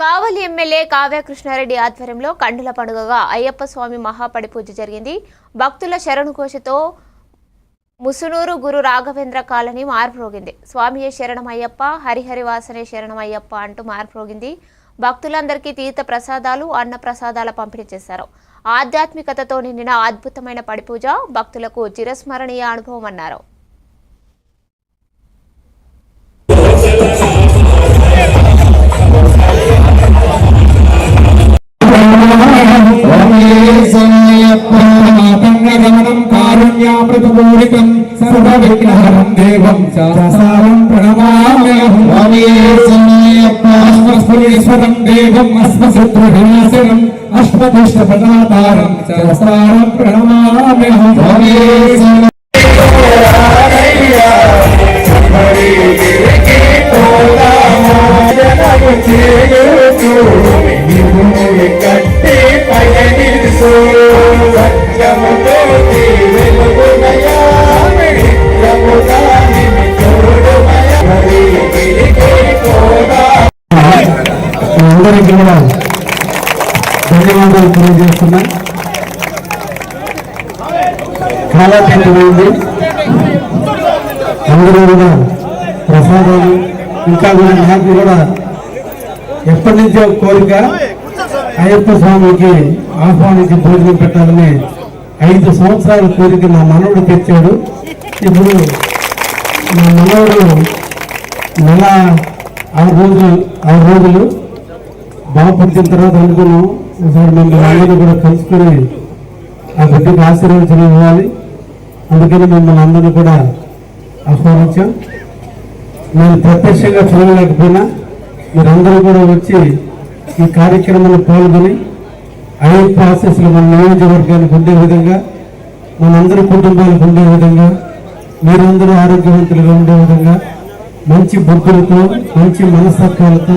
కావలి MLA Kavya Krishna Reddy ఆధ్వర్యంలో కండుల పండుగగా అయ్యప్ప స్వామి మహాపడి పూజ జరిగింది. భక్తుల శరణుఘోషతో ముసునూరు గురు రాఘవేంద్ర కాలనీ మార్పురోగింది స్వామియే శరణమయ్యప్ప హరిహరివాసనే శరణమయ్యప్ప అంటూ మార్పురోగింది భక్తులందరికీ తీర్థ ప్రసాదాలు అన్న ప్రసాదాల పంపిణీ చేశారు. ఆధ్యాత్మికతతో నిండిన అద్భుతమైన పడిపూజ భక్తులకు చిరస్మరణీయ అనుభవం అన్నారు. గమనం కారుణ్యామృతపూరితం సర్వవిఘ్నహరం దేవం శాస్త్రం ప్రణమామ్యహం అస్మస్ఫురీశ్వరం దేవం అస్మశత్రువినాశనం అశ్వదుష్టపదాతారం శాస్త్రం ప్రణమామ్యహం కట్టి అందరికీ కూడా ధన్యవాదాలు. తెలియజేస్తున్నా చాలా పెద్దమైంది అందరూ కూడా ప్రసాదాలు. ఇంకా కూడా నాకు కూడా ఎప్పటి నుంచో కోరిక అయ్యప్ప స్వామికి ఆహ్వానించి భోజనం పెట్టాలని ఐదు సంవత్సరాల కోరిక నా మనవుడు తెచ్చాడు. ఇప్పుడు నా మనవుడు నెల ఆరు రోజులు ఆరు రోజులు బాగా పుట్టిన తర్వాత అనుకున్నాం. ఒకసారి మిమ్మల్ని అందరినీ కూడా కలుసుకొని ఆ బిడ్డకు ఆశీర్వచనం ఇవ్వాలి. అందుకని మిమ్మల్ని అందరినీ కూడా ఆహ్వానించాం. నేను ప్రత్యక్షంగా చూడలేకపోయినా మీరందరూ కూడా వచ్చి ఈ కార్యక్రమంలో పాల్గొని ఐదు ప్రాసెస్లు మన నియోజకవర్గానికి ఉండే విధంగా మనందరి కుటుంబాలకు ఉండే విధంగా మీరందరూ ఆరోగ్యవంతులుగా ఉండే విధంగా మంచి బుద్ధులతో మంచి మనస్తత్వాలతో